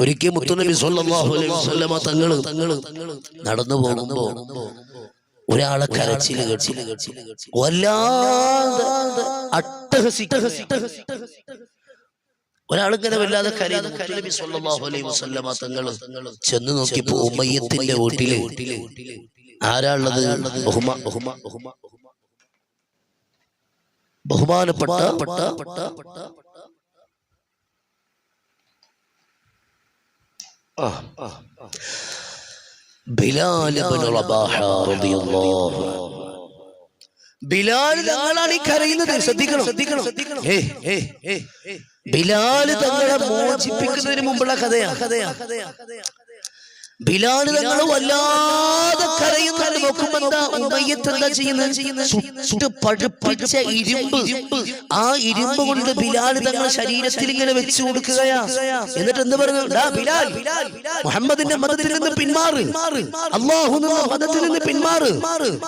ഒരിക്കൽ മുത്തുനബി സല്ലല്ലാഹു അലൈഹി വസല്ലമ തങ്ങൾ നടന്നു പോകുമ്പോ ഒരാളെ കരച്ചിൽ കേട്ടു. വല്ലാതെ ഒരാളിങ്ങനെ വല്ലാതെ കരയുന്നു. സല്ലല്ലാഹു അലൈഹി വസല്ലമ തങ്ങൾ ചെന്ന് നോക്കിയപ്പോ ഉമ്മയ്യത്തിന്റെ വീട്ടിൽ ആരാളുള്ളത്? ബഹുമാ ബഹുമാനപ്പെട്ട പെട്ട പെട്ട ബിലാൽ തങ്ങളാണ് ഈ കരയുന്നത് ശ്രദ്ധിക്കണം. ശ്രദ്ധിക്കണം ശ്രദ്ധിക്കണം ബിലാൽ തങ്ങളെ മോചിപ്പിക്കുന്നതിന് മുമ്പുള്ള കഥയാ കഥയാ. ബിലാൽ തങ്ങൾ വല്ലാതെ കരയുന്നുണ്ട് നോക്കുമ്പോ എന്താ ഉമയ്യത്ത് എന്താ ചെയ്യുന്നത്? സുട്ട് പഴുപ്പിച്ച ഇരുമ്പ്. ആ ഇരുമ്പ് കൊണ്ട് ബിലാൽ ശരീരത്തിൽ ഇങ്ങനെ വെച്ചു കൊടുക്കുകയാ. എന്നിട്ട് എന്ത് പറഞ്ഞു? ബിലാൽ മുഹമ്മദിന്റെ മതത്തിൽ നിന്ന് പിന്മാറ്. അള്ളാഹു മതത്തിൽ നിന്ന് പിന്മാറ്.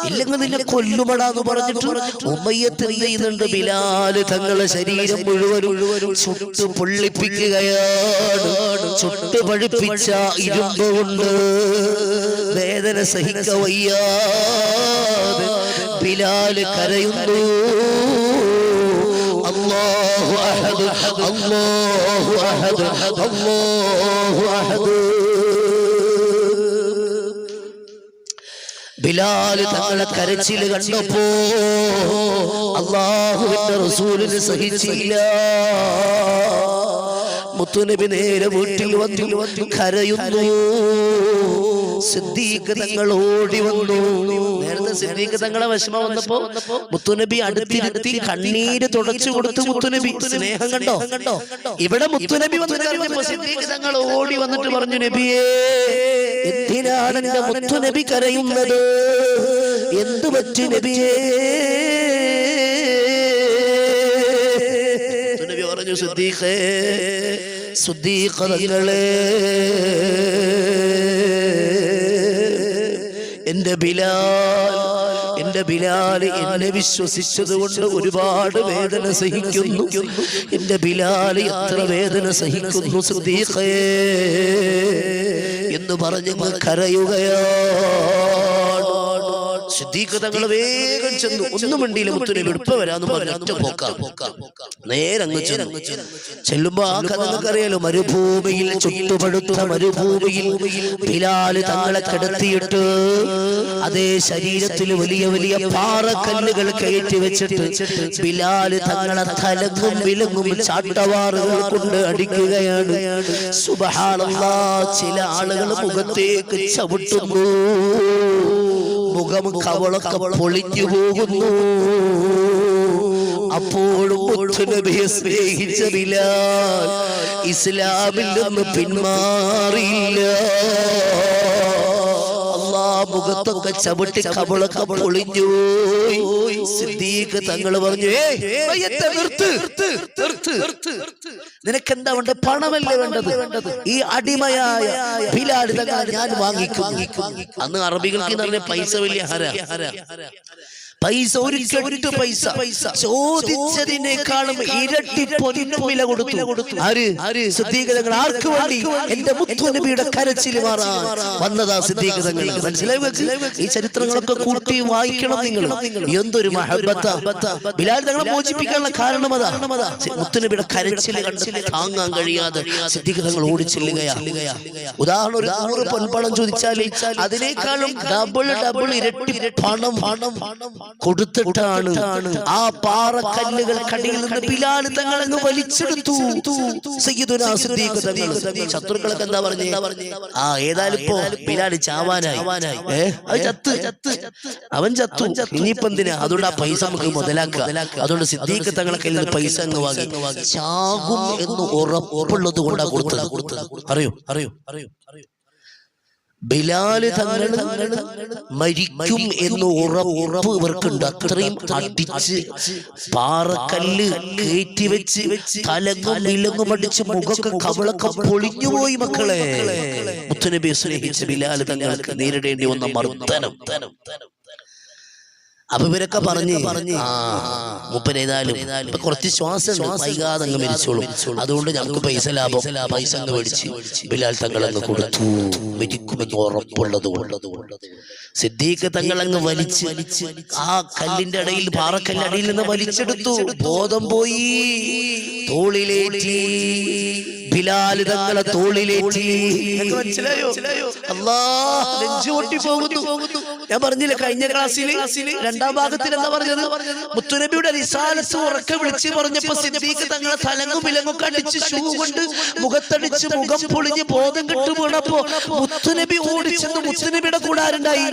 ഇല്ലെങ്കിൽ നിന്നെ കൊല്ലുമടാന്ന് പറഞ്ഞിട്ട് ഉമ്മയ്യത്ത് എന്ത് ചെയ്യുന്നുണ്ട്? ബിലാൽ തങ്ങളെ ശരീരം മുഴുവൻ ചുട്ട് പൊള്ളിപ്പിക്കുകയാണ്. ചുട്ട് പഴുപ്പിച്ച ഇരുമ്പ് കൊണ്ട് വേദന സഹിക്ക വയ്യാതെ ബിലാൽ കരയുന്നു. അല്ലാഹു അഹദ് അല്ലാഹു അഹദ് അല്ലാഹു അഹദ്. ബിലാൽ തങ്ങളെ കരച്ചിൽ കണ്ടപ്പോ അള്ളാഹുവിന്റെ റസൂലിന് സഹിച്ചില്ല. മുത്തുനബി നേരെ വീട്ടിൽ വന്നു കരയുന്നു. സിദ്ദീഖ് തങ്ങൾ ഓടി വന്നു. നേരത്തെ സിദ്ദീഖ് തങ്ങളെ വിഷമം വന്നപ്പോ മുത്തുനബി അടുത്തിരുത്തി കണ്ണീര് തുടച്ചു കൊടുത്തു മുത്തുനബി. സ്നേഹം കണ്ടോ? കണ്ടോ? ഇവിടെ മുത്തുനബി വന്ന് സിദ്ദീഖ് തങ്ങൾ ഓടി വന്നിട്ട് പറഞ്ഞു നബിയേ എന്തിനാണ് എന്റെ മുത്തുനബി കരയുന്നത്? എന്തു പറ്റി? നബിയേ? പറഞ്ഞു സുദ്ദീഖേ സുദ്ദീഖങ്ങളെ എന്റെ ബിലാൽ എന്റെ ബിലാൽ എന്നെ വിശ്വസിച്ചത് കൊണ്ട് ഒരുപാട് വേദന സഹിക്കുന്നു. എന്റെ ബിലാൽ എത്ര വേദന സഹിക്കുന്നു സുദ്ദീഖേ എന്ന് പറഞ്ഞ് കരയുകയാണ്. സിദ്ദീഖ് തങ്ങൾ വേഗം ചെന്നു. ഒന്നും വണ്ടിയിലെ മുത്തുനബി ഇപ്പൊ വരാന്ന് പറഞ്ഞു ഒറ്റ പോക്ക. നേരെ അങ്ങ് ചെന്നു. ചെല്ലുമ്പോ ആ കഥ നിങ്ങൾക്കറിയാലോ മരുഭൂമിയിൽ ചുട്ടുപടുത്ത മരുഭൂമിയിൽ ബിലാൽ തങ്ങളെ കിടത്തിയിട്ട് അതേ ശരീരത്തിൽ വലിയ വലിയ പാറക്കല്ലുകൾ കയറ്റി വെച്ചിട്ട് ബിലാൽ തങ്ങളെ തലങ്ങും വിലങ്ങും ചാട്ടവാറുകൾ കൊണ്ട് അടിക്കുകയാണ്. ചില ആളുകൾ മുഖത്തേക്ക് ചവിട്ടുന്നു. മുഖം കവളൊക്കെ പൊളിഞ്ഞു പോകുന്നു. അപ്പോഴും മുത്തുനബിയെ സ്നേഹിച്ച ബിലാൽ ഇസ്ലാമിൽ നിന്ന് പിന്മാറിയില്ല. മുഖത്തൊക്കെ ചവിട്ടി കബളൊക്കെ പൊളിഞ്ഞു സിദ്ദീഖ് തങ്ങൾ പറഞ്ഞു. നിനക്കെന്താ വേണ്ടത്? പണമല്ലേ വേണ്ടത്? ഈ അടിമയായ ബിലാൽ തങ്ങൾ ഞാൻ വാങ്ങിക്കും അന്ന് അറബികൾക്ക് എന്ന് പറഞ്ഞ പൈസ വലിയ ഹര. പൈസ ഒരു കെട്ട് പൈസ. ചോദിച്ചതിനേക്കാളും ഇരട്ടി പൊന്നും വില കൊടുത്തു. ആര്? ആര്? സിദ്ധീകതങ്ങൾ ആർക്ക് വേണ്ടി? എന്റെ മുത്തുനബിയുടെ കരച്ചിൽ മാറാൻ വന്നതാ സിദ്ധീകതങ്ങൾ മനസ്സിലായി ഈ ചരിത്രങ്ങളൊക്കെ കൂട്ടി വായിക്കണം നിങ്ങൾ എന്തൊരു മഹബത്ത. ബിലാൽ തങ്ങളെ മോചിപ്പിക്കാനുള്ള കാരണം അതാ മുത്തുനബിയുടെ കരച്ചിൽ കണ്ട് താങ്ങാൻ കഴിയാതെ സിദ്ധീകതങ്ങൾ ഓടിച്ചില്ലുകയാ. ഉദാഹരണം ഒരു നൂറ് പൊൻപണം ചോദിച്ചാൽ അതിനേക്കാളും ഡബിൾ ഡബിൾ ഇരട്ടി പണം പണം. പണം. കൊടുത്തിട്ടാണ് ആ പാറക്കല്ലുകൾക്കടിയിൽ നിന്ന് ബിലാൽ തങ്ങൾ അങ്ങ് വലിച്ചെടുത്തു. ശത്രുക്കളൊക്കെ എന്താ പറഞ്ഞു? ആ ഏതായാലും ഇപ്പോ ബിലാൽ ചാവാനായി. അത് ചത്ത്. ചത്ത്. അവൻ ചത്തു. ഇനിയിപ്പോ എന്തിനാ? അതുകൊണ്ട് ആ പൈസ നമുക്ക് മുതലാക്കുക. അതുകൊണ്ട് സിദ്ദീഖ് തങ്ങളെ കയ്യിൽ നിന്ന് പൈസ അങ്ങ് വാങ്ങി. ചാകും എന്ന് ഉറപ്പുള്ളത് കൊണ്ടാ കൊടുത്തതാ. കൊടുത്തത്. അറിയോ അറിയോ? അറിയോ? അറിയോ? ബിലാൽ തങ്ങൾ മരിക്കും എന്ന് ഉറപ്പ് ഇവർക്കുണ്ട് അത്രയും അടിച്ച് പാറക്കല്ല് കയറ്റി വെച്ച് തലങ്ങും വിലങ്ങും അടിച്ച് മുഖമൊക്കെ കവളൊക്കെ പൊളിഞ്ഞുപോയി മക്കളെ. മുത്തുനബിയെ സ്നേഹിച്ച് ബിലാൽ തങ്ങൾക്ക് നേരിടേണ്ടി വന്ന മർദ്ദനം. അപ്പൊ ഇവരൊക്കെ പറഞ്ഞു. ആ മുപ്പനേതായാലും കുറച്ച് ശ്വാസം. വൈകാതെ അങ്ങ് മരിച്ചോളും. അതുകൊണ്ട് ഞങ്ങൾക്ക് പൈസ ലാഭം. പൈസ അങ്ങ് മേടിച്ച്. ബിലാൽ തങ്ങൾ അങ്ങ് കൊടുത്തു. മരിക്കുമെന്ന് ഉറപ്പുള്ളത് കൊണ്ട് സിദ്ദീഖ് തങ്ങൾ അങ്ങ് വലിച്ച്. ആ കല്ലിന്റെ ഇടയിൽ പാറക്കല്ലിന്റെ അടിയിൽ നിന്ന് വലിച്ചെടുത്തു. ബോധം പോയി. തോളിലേറ്റി. ബിലാൽ തങ്ങളെ തോളിലേറ്റി. മനസ്സിലായോ? അല്ലാ നെഞ്ചു പൊട്ടി പോകുന്നു ഞാൻ പറഞ്ഞില്ല കഴിഞ്ഞ ക്ലാസ്സിൽ രണ്ടാം ഭാഗത്തിൽ എന്താ പറഞ്ഞത്? മുത്തുനബിയുടെ റിസാലത്ത് ഉറക്കെ വിളിച്ച് പറഞ്ഞപ്പോ സിദ്ദീഖ് തങ്ങളെ തലങ്ങും വിലങ്ങും കടിച്ച് ഷൂ കൊണ്ട് മുഖത്തടിച്ച് മുഖം പൊളിഞ്ഞ് ബോധം കെട്ടു വീണപ്പോ മുത്തുനബി ഓടിച്ചെന്ന് മുത്തുനബിയുടെ കൂടാരുണ്ടായി.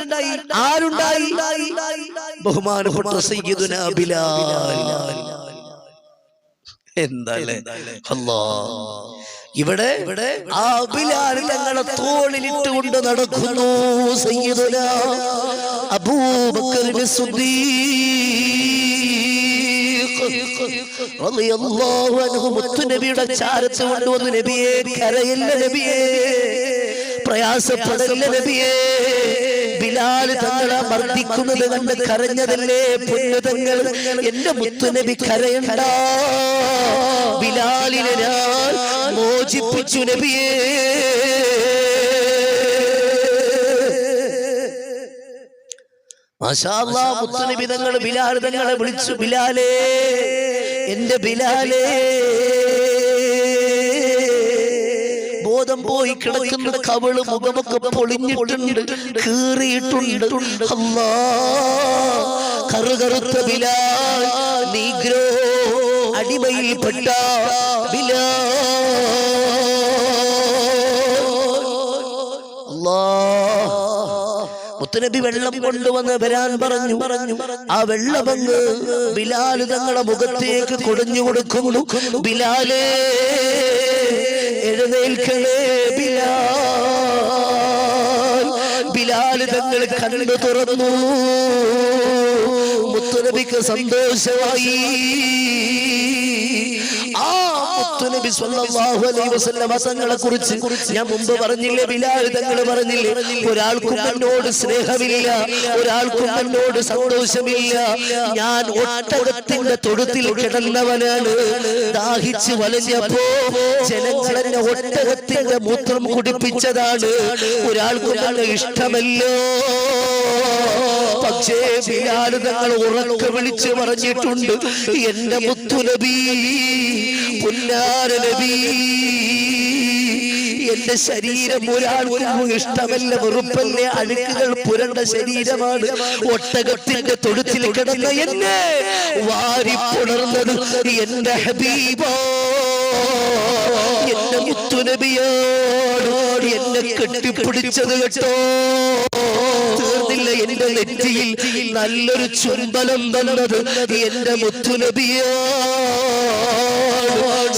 ആരുണ്ടായി? ബഹുമാനപ്പെട്ട സയ്യിദുന ബിലാൽ. എന്താല്ലേ അല്ലാ. ഇവിടെ ഇവിടെ ആ ബിലാൽ ഞങ്ങളെ തോളിലിട്ടുകൊണ്ട് നടക്കുന്നു സയ്യിദുന അബൂബക്കർ റളിയല്ലാഹു അൻഹു മുത്തുനബിയുടെ ചാരത്ത് കൊണ്ടുവന്ന് നബിയെ കരയില്ല നബിയെ പ്രയാസപ്പെടില്ല നബിയെ ബിലാൽ തങ്ങളെ മർദ്ദിക്കുന്നത് കണ്ട് കരഞ്ഞതല്ലേ പുണ്യതങ്ങൾ എന്റെ മുത്തുനബി കരയണ്ട. ബിലാലിനെ ഞാൻ മോചിപ്പിച്ചു നബിയേ. മുത്തുനബി തങ്ങൾ ബിലാൽ തങ്ങളെ വിളിച്ചു ബിലാലേ എന്റെ ബിലാലേ. ബോധം പോയി കിടക്കുന്ന കവൾ മുഖമൊക്കെ പൊളിഞ്ഞിട്ടുണ്ട് കീറിയിട്ടുണ്ട്. അല്ലാ കറുകറുത്ത ബിലാൽ നീഗ്രോ അടിമയിൽപ്പെട്ട ബിലാൽ അല്ലാ മുത്തനബി വെള്ളം കൊണ്ടുവന്ന് വരാൻ പറഞ്ഞു. പറഞ്ഞു ആ വെള്ളമങ്ങ് ബിലാൽ തങ്ങളുടെ മുഖത്തേക്ക് കൊടിഞ്ഞു കൊടുക്കുന്നു. ബിലാലേ എഴുന്നേൽക്കണേ ബിലാൽ. ബിലാൽ തങ്ങൾ കണ്ണു തുറന്നു. മുത്തുനബിക്ക് സന്തോഷമായി. മുത്തുനബി സല്ലല്ലാഹു അലൈഹി വസല്ലമ തങ്ങളെ കുറിച്ച് ഞാൻ മുമ്പ് പറഞ്ഞില്ലേ ബിലാൽ തങ്ങൾ പറഞ്ഞില്ലേ? ഒരാൾക്കും എന്നോട് സ്നേഹമില്ല ഒരാൾക്കും എന്നോട് സന്തോഷമില്ല. ഞാൻ ഒട്ടകത്തിന്റെ തൊഴുത്തിൽ കിടന്നവനാണ്. ദാഹിച്ച് വലഞ്ഞപ്പോ ജനങ്ങളെന്നെ ഒട്ടകത്തിന്റെ മൂത്രം കുടിപ്പിച്ചതാണ്. ഒരാൾക്കും എന്നെ ഇഷ്ടമല്ലോ. പക്ഷേ ബിലാൽ തങ്ങൾ ഉറക്കെ വിളിച്ച് പറഞ്ഞിട്ടുണ്ട് എന്റെ മുത്തുനബി നബി. എന്റെ ശരീരം ഒരാൾക്കും ഇഷ്ടമല്ല. വെറുപ്പല്ല അഴുക്കുകൾ പുരണ്ട ശരീരമാണ്. ഒട്ടകത്തിന്റെ തൊഴുത്തിൽ കിടന്ന എന്നെ വാരിപ്പുണർന്നത് എന്റെ ഹബീബോ. എന്റെ മുത്തുനബിയോട് എന്നെ കെട്ടിപ്പിടിച്ചത് കേട്ടോ. തീർന്നില്ല എന്റെ നെറ്റിയിൽ നല്ലൊരു ചുംബലം തന്നത് എന്റെ മുത്തുനബിയോ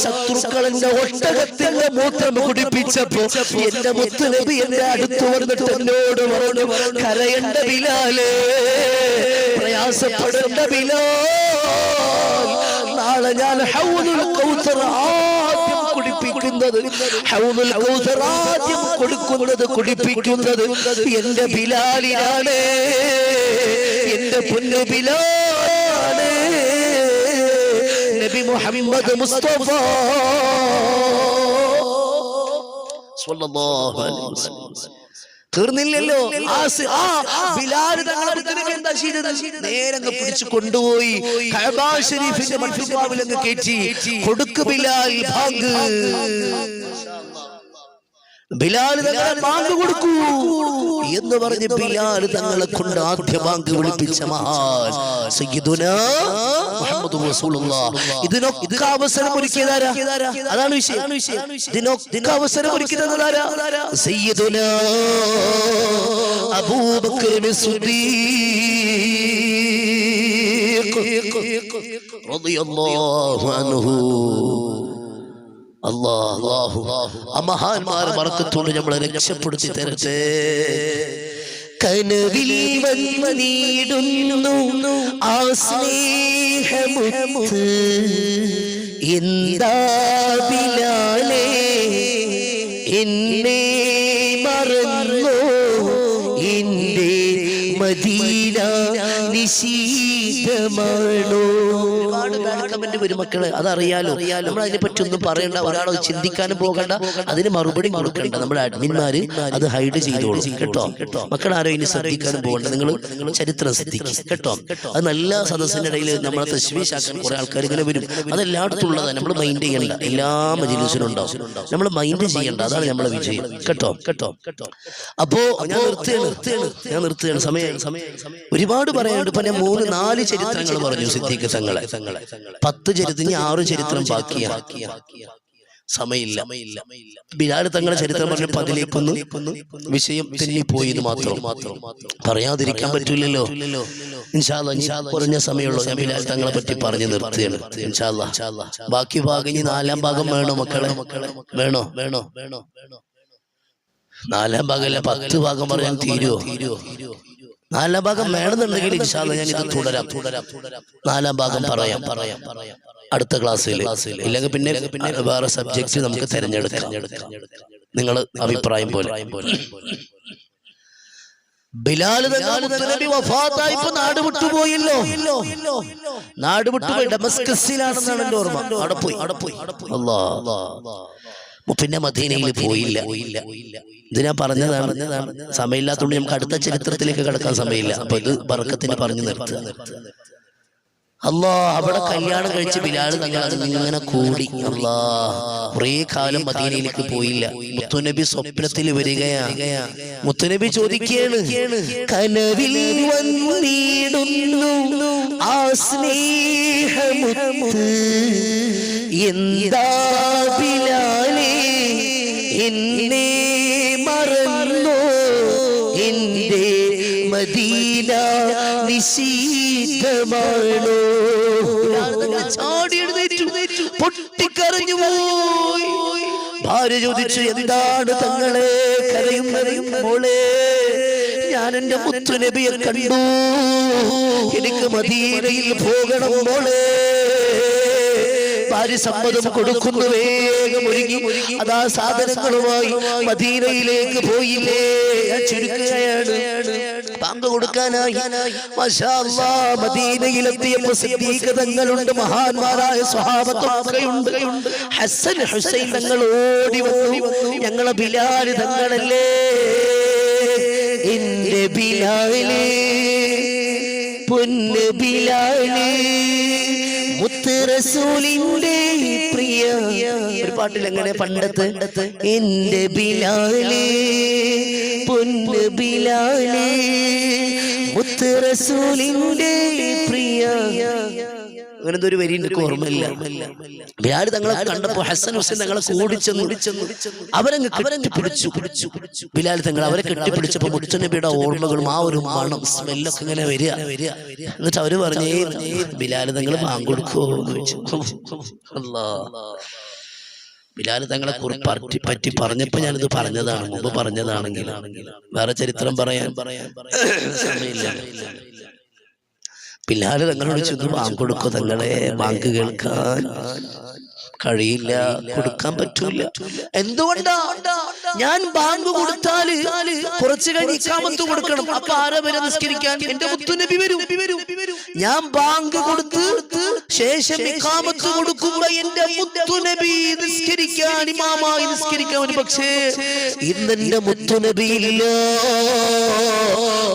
ശത്രുക്കളെന്റെ ഒട്ടകത്തിന്റെ മൂത്രം കുടിപ്പിച്ചപ്പോ എന്റെ മുത്ത് നബി എന്റെ അടുത്ത് വന്നിട്ട് എന്നോട് പറഞ്ഞു കരയണ്ട ബിലാലേ പ്രയാസപ്പെടേണ്ട ബിലോ നാളെ ഞാൻ ഹൗലുൽ കൗസർ ആദ്യം കുടിപ്പിക്കുന്നത് ആദ്യം കൊടുക്കുന്നത് കുടിപ്പിക്കുന്നത് എന്റെ ബിലാലിനാണ്. എന്റെ പൊന്നു ബിലാലാണ് നബി മുഹമ്മദ് മുസ്തഫ. തീർന്നില്ലല്ലോ. ആ ബിലാൽ തങ്ങളെ മുത്തുനബി എന്താ ചെയ്തത്? നേരെ പിടിച്ചു കൊണ്ടുപോയി കഅബ ഷരീഫിന്റെ കയറ്റി കൊടുക്ക് ബിലാൽ ബാങ്ക് ബിലാൽ തങ്ങളെ ബാങ്ക് കൊടുക്കൂ എന്ന് പറഞ്ഞ് ബിലാൽ തങ്ങളെ കൊണ്ട് ആദ്യ ബാങ്ക് വിളിപ്പിച്ച മഹാൻ സയ്യിദുനാ മുഹമ്മദ് റസൂലുള്ളാഹ് ഇതിനൊക്കെ അവസരം ഒരുക്കിയതാരാ അതാണ് വിഷയം. ഇതിനൊക്കെ അവസരം ഒരുക്കി തന്നതാരാ സയ്യിദുനാ അബൂബക്കർ സിദ്ദീഖ് റളിയല്ലാഹു അൻഹു. നമ്മളെ രക്ഷപ്പെടുത്തി തരട്ടെ. കനവിൽ വന്നിടുന്നു ആ സ്നേഹമുത്ത്. എന്താ ബിലാലേ? എന്നെ മറന്നോ? എന്റെ മദീന നിശീ സ്നേഹമാണോ പെരുമക്കൾ അതറിയാലോ. നമ്മൾ അതിനെ പറ്റി ഒന്നും പറയണ്ട. ഒരാളോ ചിന്തിക്കാനും പോകണ്ട. അതിന് മറുപടി കൊടുക്കണ്ട. നമ്മുടെ അഡ്മിന്മാര് അത് ഹൈഡ് ചെയ്തോളും. കേട്ടോ? മക്കൾ ആരോ ഇനി ശ്രദ്ധിക്കാനും പോകണ്ട. നിങ്ങൾ ചരിത്രം ശ്രദ്ധിക്കും. കേട്ടോ? അത് നല്ല സദസ്സിന്റെ ഇടയിൽ നമ്മളെ തശ്വീശാക്കാൻ കുറെ ആൾക്കാർ ഇങ്ങനെ വരും. അതെല്ലായിടത്തും ഉള്ളതാണ് നമ്മൾ മൈൻഡ് ചെയ്യണ്ട. എല്ലാ മജിലിസിലും ഉണ്ടാവും. നമ്മൾ മൈൻഡ് ചെയ്യണ്ട. അതാണ് നമ്മളെ വിജയം. കേട്ടോ? കേട്ടോ? കേട്ടോ? അപ്പോ ഞാൻ നിർത്തുകയാണ്. നിർത്തുകയാണ്. ഞാൻ നിർത്തുകയാണ്. സമയം സമയം ഒരുപാട് പറയാനുണ്ട്. ഇപ്പൊ ഞാൻ മൂന്ന് നാല് ചരിത്രങ്ങൾ പറഞ്ഞു സിദ്ധിക്ക് തങ്ങളെ പത്ത് ചരിത്രം ഇനി ആറ് ചരിത്രം ബാക്കിയാ സമയമില്ല. ബിലാൽ തങ്ങളുടെ ചരിത്രം പറഞ്ഞപ്പോ അതിലേക്കൊന്ന് വിഷയം തെന്നിപ്പോയി എന്ന് മാത്രം. പറയാതിരിക്കാൻ പറ്റില്ലല്ലോ കുറഞ്ഞ സമയമുള്ളൂ. ഞാൻ ബിലാൽ തങ്ങളെ പറ്റി പറഞ്ഞു നിർത്തുകയാണ്. ബാക്കി ഭാഗം ഇനി നാലാം ഭാഗം വേണോ മക്കളെ? വേണോ വേണോ? വേണോ? വേണോ? നാലാം ഭാഗമല്ല? പത്ത് ഭാഗം പറയാൻ തീരുവോ? നാലാം ഭാഗം വേണമെന്നുണ്ടെങ്കിൽ ഞാൻ ഇത് തുടരാം. തുടരാം നാലാം ഭാഗം പറയാം. പറയാം പറയാം. അടുത്ത ക്ലാസ്സിൽ. ഇല്ലെങ്കിൽ പിന്നെ പിന്നെ വേറെ സബ്ജക്റ്റ് നമുക്ക് തിരഞ്ഞെടുക്കാം. നിങ്ങൾ അഭിപ്രായം പോലെ. ബിലാൽ നബി വഫാത്തായിപ്പോ നാട് വിട്ടുപോയല്ലോ നാട് വിട്ടുപോയി ഡമസ്കസിലാണെന്നാണ് എന്റെ ഓർമ്മ. അവിടെ പോയി അവിടെ പോയി അല്ലാ പിന്നെ മദീനയിൽ പോയില്ല. ഇത് ഞാൻ പറഞ്ഞതാണ്. സമയമില്ലാത്തതുകൊണ്ട് നമുക്ക് അടുത്ത ചരിത്രത്തിലേക്ക് കടക്കാൻ സമയമില്ല. അപ്പൊ ഇത് ബർക്കത്തിന് പറഞ്ഞു നിർത്തുക. അല്ലാ അവിടെ കല്യാണം കഴിച്ച് ബിലാൽ തങ്ങൾ അത് ഇങ്ങനെ കൂടി. അല്ലാ കുറേ കാലം മദീനയിലേക്ക് പോയില്ല. മുത്തുനബി സ്വപ്നത്തിൽ വരികയാ. മുത്തുനബി ചോദിക്കുകയാണ് കനവിൽ വന്നിടുന്നു ആ സ്നേഹമുത്ത്. എന്താ ബിലാലേ മദീന നിശീതമാണോ? ചാടി എഴുന്നേറ്റു. പൊട്ടിക്കരഞ്ഞു പോയി. ഭാര്യ ചോദിച്ചു എന്താണ് തങ്ങളെ കരയുന്നത് മോളെ? ഞാൻ എന്റെ മുത്തുനബിയെ കണ്ടു. എനിക്ക് മദീനയിൽ പോകണം മോളെ. ഭാര്യ സമ്മതം കൊടുക്കുന്നു വേഗം ഒരുങ്ങി. അതാ സാധനങ്ങളുമായി മദീനയിലേക്ക് പോയില്ലേ? ഞാൻ ചുരുക്കുകയാണ്. പങ്ക് കൊടുക്കാനായി. മദീനയിലെത്തിയപ്പോ സിദ്ദീഖ് തങ്ങളുണ്ട് മഹാന്മാരായ ഹസൻ ഹുസൈൻ തങ്ങൾ ഓടി വന്നു. ഞങ്ങളെ ബിലാൽ തങ്ങളല്ലേ? എന്റെ ബിലാലേ പൊന്ന് മുത്ത് റസൂലിന്റെ പ്രിയ. ഒരു പാട്ടിൽ എങ്ങനെ പണ്ടത്തെ? എന്റെ ബിലാലേ പൊന്ന് ബിലാലേ മുത്തുറസൂലിന്റെ പ്രിയ. അങ്ങനത്തെ ഒരു വരി എനിക്ക് ഓർമ്മയില്ല. ബിലാൽ തങ്ങളെ കണ്ടപ്പോ ഹസൻ ഹുസൈൻ തങ്ങളെ കൂടിച്ചെന്ന് അവരങ്ങ് കെട്ടിപ്പിടിച്ചു. പിടിച്ചു ബിലാൽ തങ്ങൾ അവരെ കെട്ടിപ്പിടിച്ചപ്പോ മുത്തനബിയുടെ ഓർമ്മകളും ആ ഒരു മണം സ്മെല്ലൊക്കെ ഇങ്ങനെ വരിക. എന്നിട്ട് അവർ പറഞ്ഞേ ബിലാൽ തങ്ങൾ പാങ്കൊടുക്കോ അല്ലാ ബിലാൽ തങ്ങളെ പറ്റി പറ്റി പറഞ്ഞപ്പോ ഞാനിത് പറഞ്ഞതാണ് മുമ്പ് പറഞ്ഞതാണെങ്കിൽ വേറെ ചരിത്രം പറയാൻ പറയാൻ സമയമില്ല. ബിലാൽ തങ്ങളോട് ചെന്ന് ബാങ്ക് കൊടുക്കും തങ്ങളെ ബാങ്ക് കേൾക്കാൻ കഴിയില്ല കൊടുക്കാൻ പറ്റൂല. എന്തുകൊണ്ടാ? ഞാൻ ബാങ്ക് കൊടുത്താൽ കുറച്ച് കഴിഞ്ഞ് ഇക്കാമത്ത് കൊടുക്കണം. അപ്പൊ ആരാ വരെ നിസ്കരിക്കാൻ എന്റെ മുത്തുനബി വരും. ഞാൻ ബാങ്ക് കൊടുത്ത് ശേഷം ഇക്കാമത്ത് കൊടുക്കുമ്പോ എന്റെ മുത്തുനബി നിസ്കരിക്കാൻ ഇമാമായി നിസ്കരിക്കാൻ ഒരു പക്ഷേ ഇന്ന് എന്റെ മുത്തുനബി ഇല്ല.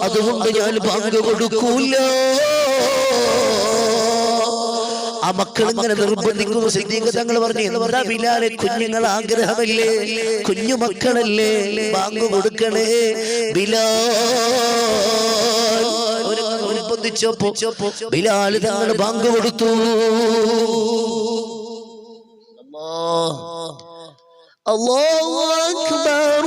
അതുകൊണ്ട് ഞാൻ ബാങ്ക് കൊടുക്കൂല. ആ മക്കൾ ഇങ്ങനെ നിർബന്ധിക്കുന്നു. സിദ്ദീഖ് തങ്ങൾ പറഞ്ഞു എന്താ ബിലാലെ കുഞ്ഞുങ്ങൾ ആഗ്രഹമല്ലേ? കുഞ്ഞു മക്കളല്ലേ? ബാങ്ക് കൊടുക്കണേ? ബിലാ നിർബന്ധിച്ചപ്പോ ബിലാൽ തങ്ങൾ ബാങ്ക് കൊടുത്തു. അല്ലാഹു. അക്ബർ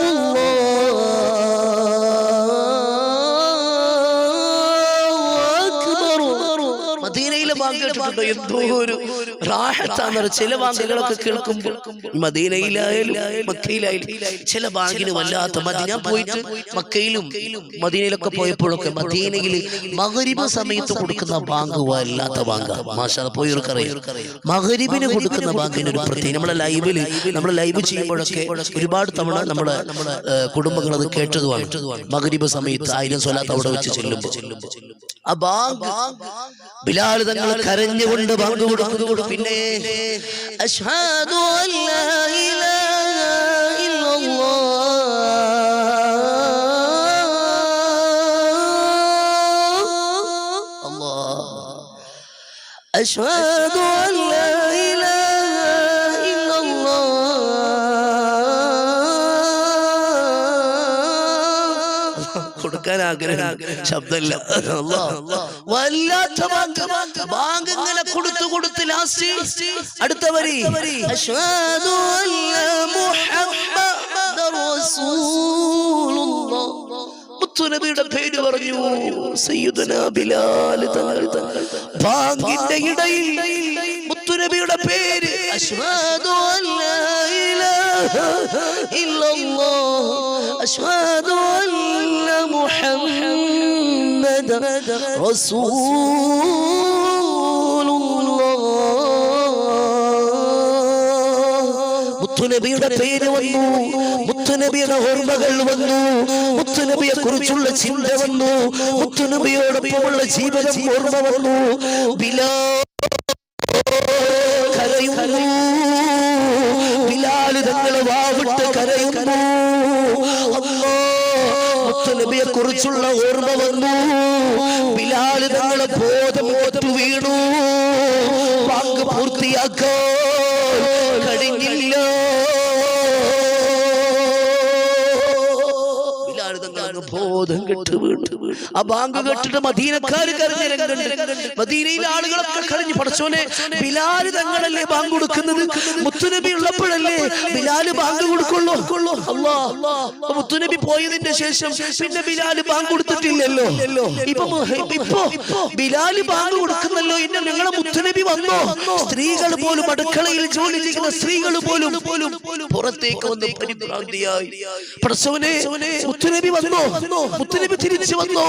മദീനയിലെ ബാങ്ക് കേട്ടിട്ടുണ്ടോ ചില ബാങ്കുകളൊക്കെ കേൾക്കുമ്പോൾ മദീനയിലായാലും മക്കയിലായാലും ചില ബാങ്കിന് വല്ലാത്ത മതി. ഞാൻ പോയിട്ട് മക്കയിലും മദീനയിലൊക്കെ പോയപ്പോഴൊക്കെ മദീനയിൽ മകരിബ് സമയത്ത് കൊടുക്കുന്ന ബാങ്ക് വല്ലാത്ത ബാങ്ക്. മാഷാ പോയവർക്കറിയാം മകരിബിന് കൊടുക്കുന്ന ബാങ്കിന് ഒരു പ്രത്യേകം നമ്മളെ ലൈവിൽ നമ്മൾ ലൈവ് ചെയ്യുമ്പോഴൊക്കെ ഒരുപാട് തവണ നമ്മുടെ കുടുംബങ്ങൾ അത് കേട്ടതുമാണ്. മകരിബ് സമയത്ത് ആയിരം സ്വലാത്ത് അവിടെ വെച്ച് ചെല്ലുമ്പോൾ. ആ ബാങ്ക് ബിലാൽ തങ്ങൾ കരഞ്ഞുകൊണ്ട് ബാങ്ക് കൊടുക്കുന്നു പിന്നെ അഷ്ഹദു അല്ലാ ഇലാഹ ഇല്ലല്ലാഹ് കൊടുക്കാൻ ആഗ്രഹം ശബ്ദമില്ല. വല്ലാത്ത ബാങ്ക് ബാങ്ക് ഇങ്ങനെ കൊടുത്തു കൊടുത്ത് ലാസ്റ്റ് അടുത്ത വരി. അല്ലാ മുത്തുനബിയുടെ പേര് പറഞ്ഞു സയ്യുദന ബിലാൽ തങ്ങൾ. ബാങ്കിന്റെ ഇടയിൽ മുത്തുനബിയുടെ പേര് അഷ്ഹദു അല്ലാ അഷ്ഹദു അന്ന رسول الله മുത്തുനബിയുടെ പേര് വന്നു. മുത്തുനബിയുടെ ഓർമ്മകൾ വന്നു. മുത്തുനബിയെ കുറിച്ചുള്ള ചിന്ത വന്നു. മുത്തുനബിയോടൊപ്പമുള്ള ജീവിതം ഓർമ്മ വന്നു. ബിലാ കുറിച്ചുള്ള ഓർമ്മ വന്നു. ബിലാൽ തങ്ങളെ ബോധം വീണു. വാക്ക് പൂർത്തിയാക്കാൻ ബോധം കെട്ട് വീണു. ആ ബാങ്ക് കേട്ടിട്ട് മദീനക്കാര് കരഞ്ഞിരങ്ങുണ്ട് മദീനയിലെ ആളുകളൊക്കെ കരഞ്ഞു. പഠിച്ചോനെ ബിലാൽ തങ്ങളല്ലേ ബാങ്ക് കൊടുക്കുന്നത്? മുത്തുനബി ഉള്ളപ്പോഴല്ലേ ബിലാൽ ബാങ്ക് കൊടുക്കുള്ളൂ? അല്ലാ മുത്തുനബി പോയതിന്റെ ശേഷം പിന്നെ ബിലാൽ ബാങ്ക് കൊടുത്തിട്ടില്ലല്ലോ? ഇപ്പൊ ഇപ്പൊ ബിലാൽ ബാങ്ക് കൊടുക്കുന്നല്ലോ. ഇന്ന ഞങ്ങളെ മുത്തുനബി വന്നോ? സ്ത്രീകൾ പോലും അടുക്കളയിൽ ജോലി ചെയ്യുന്ന സ്ത്രീകൾ പോലും പോലും പുറത്തേക്ക് വന്ന് പരിഭ്രാന്തിയായി. പ്രസവനെ മുത്തുനബി വന്നോ? മുത്തുനബി തിരിച്ചു വന്നു.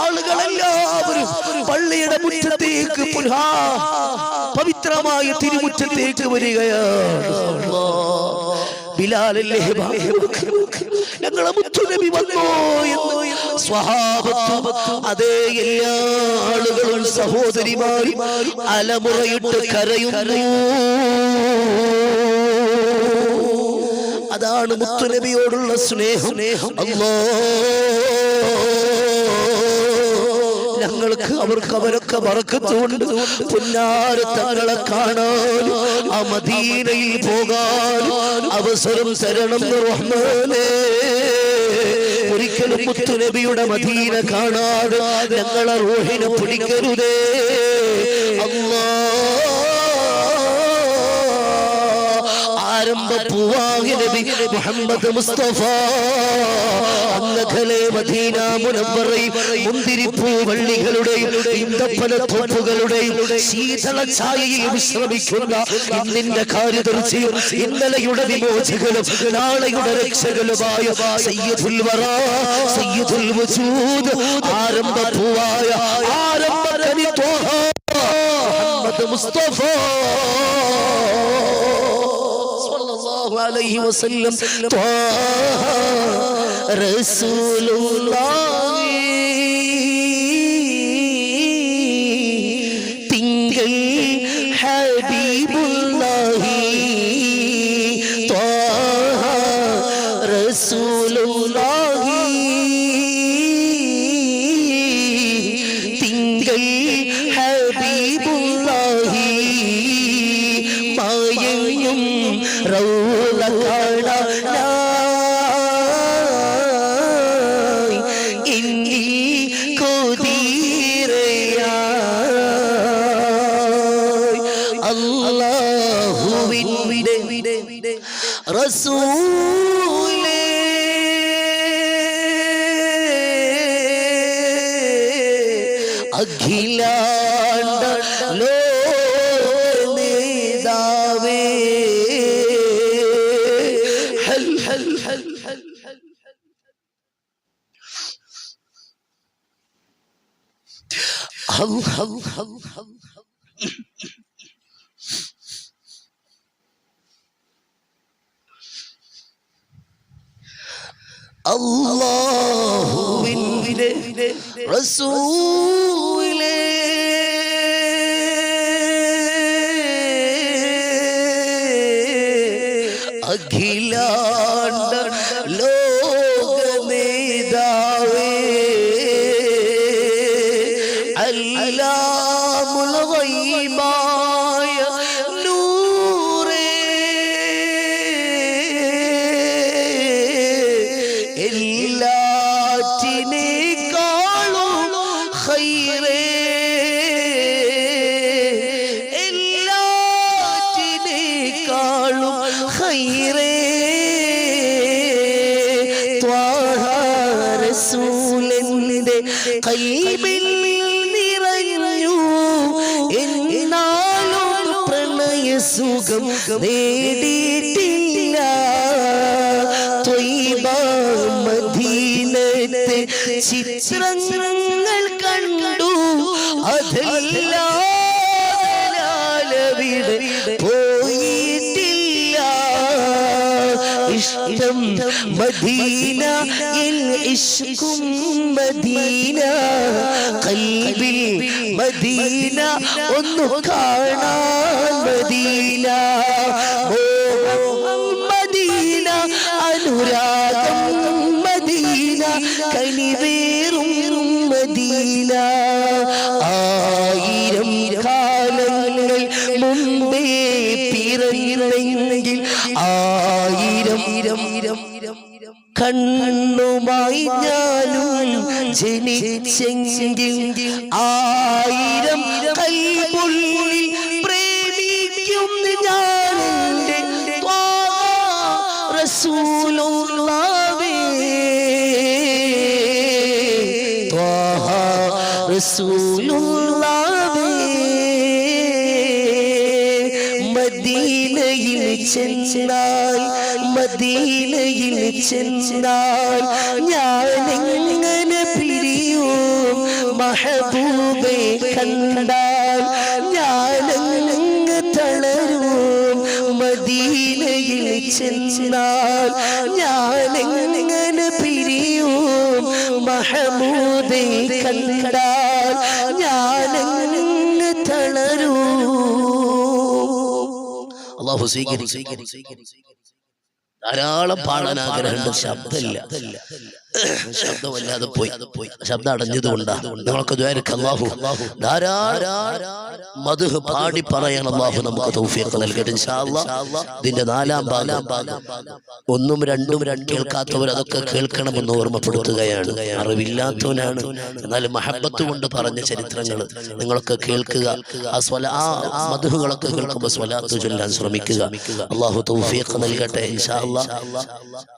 ആളുകളെല്ലാവരും പള്ളിയുടെ മുറ്റത്തേക്ക് പുനഃ പവിത്രമായ തിരുമുറ്റത്തേക്ക് വരികയാണ്. ബിലാലല്ലേ? ഞങ്ങളെ മുത്തുനബി വന്നോ എന്ന് സ്വഹാബത്ത് അതേ എല്ലാ ആളുകളും സഹോദരിമാരും അലമുറയിട്ട് കരയുന്നു. അതാണ് മുത്തുനബിയോടുള്ള സ്നേഹം. അല്ലോ ഞങ്ങൾക്ക് അവർക്ക് അവരൊക്കെ മറക്കത്തുകൊണ്ട് പുന്നാര തങ്ങളെ കാണാൻ ആ മദീനയിൽ പോകാൻ അവസരം തരണം റഹ്മാനേ. ഒരിക്കലും മുത്തുനബിയുടെ മദീന കാണാതെ ഞങ്ങളെ റോഹിനെ പിടിക്കരുതേ. അല്ലാ ആരംഭ പൂവാകി മുഹമ്മദ് മുസ്തഫ. അന്നഖലെ മദീന മുനവ്വറയിൽ മുന്തിരിപ്പൂ വള്ളികളുടെയും ഇന്തപ്പന ശീതള ഛായയിൽ വിശ്രമിക്കുന്ന ഇന്നിന്റെ കാര്യദർശിയും ഇന്നലെയുടെ വിമോചകനും നാളെയുടെ രക്ഷകനുമായ സയ്യിദുൽ വറ സയ്യിദുൽ വജൂദ് ആരംഭ പൂവായ ആരംഭ മുസ്തഫ. സല്ലല്ലാഹു അലൈഹി വസല്ലം. റസൂലുള്ളാഹി. തിങ്കൾ ത്വാഹ റസൂലുള്ളാഹി. راضي حل حل حل حل الله. الله. الله الله. رسوله നേടിയിട്ടില്ല ചിത്രങ്ങൾ കണ്ടു. പോയിട്ടില്ല. ഇഷ്ടം മദീന എൻ ഇഷ്കും മദീന. കൽവിൽ മദീന ഒന്നു കാണാൻ മദീന. ജനിച്ചെങ്കിൽ ആയിരം കൈപുള്ളിൽ പ്രേമിക്കും ഞാൻ മദീനയിൽ ചെന്നാൽ മദീനയിൽ ചെന്നാൽ മഹമൂദെ കണ്ടാൽ ഞാൻ അങ്ങ് തളരൂ. അള്ളാഹു സ്വീകരിച്ചു ധാരാളം പാടാൻ ആഗ്രഹമുണ്ട്. ശബ്ദമില്ല. ശബ്ദമല്ലാതെ പോയി. പോയി. ശബ്ദം അടഞ്ഞതുകൊണ്ടാ. നിങ്ങൾക്ക് ദ്വാരക്കല്ലാഹു അള്ളാഹു ധാരാളം മധു പാടി പറയണം അള്ളാഹു നമുക്ക് തൗഫീഖ് നൽകട്ടെ അല്ലാഹ്. ഇതിന്റെ നാലാം ഭാഗം ഒന്നും രണ്ടും രണ്ട് കേൾക്കാത്തവർ അതൊക്കെ കേൾക്കണമെന്ന് ഓർമ്മപ്പെടുത്തുകയാണ്. അറിവില്ലാത്തവനാണ്. എന്നാൽ മഹബത്ത് കൊണ്ട് പറഞ്ഞ ചരിത്രങ്ങൾ നിങ്ങളൊക്കെ കേൾക്കുക. ആ സ്വല ആ മധുഹുകളൊക്കെ കേൾക്കുമ്പോൾ സ്വലാത്ത് ചൊല്ലാൻ ശ്രമിക്കുക. അള്ളാഹു തൗഫീഖ് നൽകട്ടെ ഇൻഷാ അല്ലാഹ്